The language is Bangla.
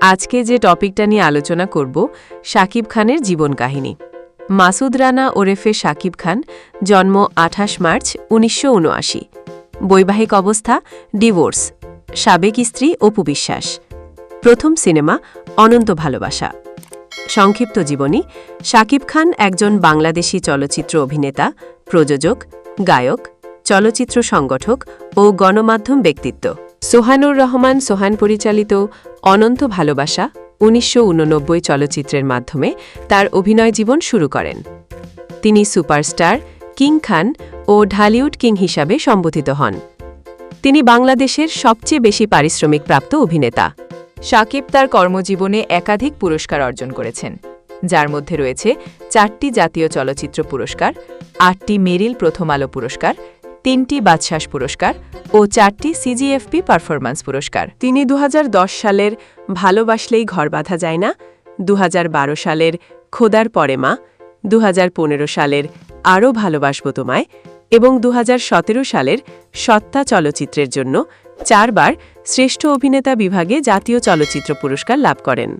আজকে যে টপিকটা নিয়ে আলোচনা করব শাকিব খানের জীবন কাহিনী। মাসুদ রানা ওরেফে শাকিব খান, জন্ম আঠাশ মার্চ উনিশশো উনআশি। বৈবাহিক অবস্থা, ডিভোর্স। সাবেক স্ত্রী অপু বিশ্বাস। প্রথম সিনেমা, অনন্ত ভালোবাসা। সংক্ষিপ্ত জীবনী শাকিব খান একজন বাংলাদেশি চলচ্চিত্র অভিনেতা, প্রযোজক, গায়ক, চলচ্চিত্র সংগঠক ও গণমাধ্যম ব্যক্তিত্ব। সোহানুর রহমান সোহান পরিচালিত অনন্ত ভালোবাসা উনিশশো উননব্বই চলচ্চিত্রের মাধ্যমে তার অভিনয় জীবন শুরু করেন। তিনি সুপারস্টার, কিং খান ও ঢালিউড কিং হিসাবে সম্বোধিত হন। তিনি বাংলাদেশের সবচেয়ে বেশি পারিশ্রমিক প্রাপ্ত অভিনেতা। সাকিব তার কর্মজীবনে একাধিক পুরস্কার অর্জন করেছেন, যার মধ্যে রয়েছে চারটি জাতীয় চলচ্চিত্র পুরস্কার, আটটি মেরিল প্রথম আলো পুরস্কার, তিনটি বাদশাস পুরস্কার ও চারটি সিজিএফপি পারফরম্যান্স পুরস্কার। তিনি দু হাজার দশ সালের ভালোবাসলেই ঘর বাঁধা যায় না, দুহাজার বারো সালের খোদার পরে মা, দুহাজার পনেরো সালের আরও ভালোবাসব তোমায় এবং দুহাজার সতেরো সালের সত্তা চলচ্চিত্রের জন্য চারবার শ্রেষ্ঠ অভিনেতা বিভাগে জাতীয় চলচ্চিত্র পুরস্কার লাভ করেন।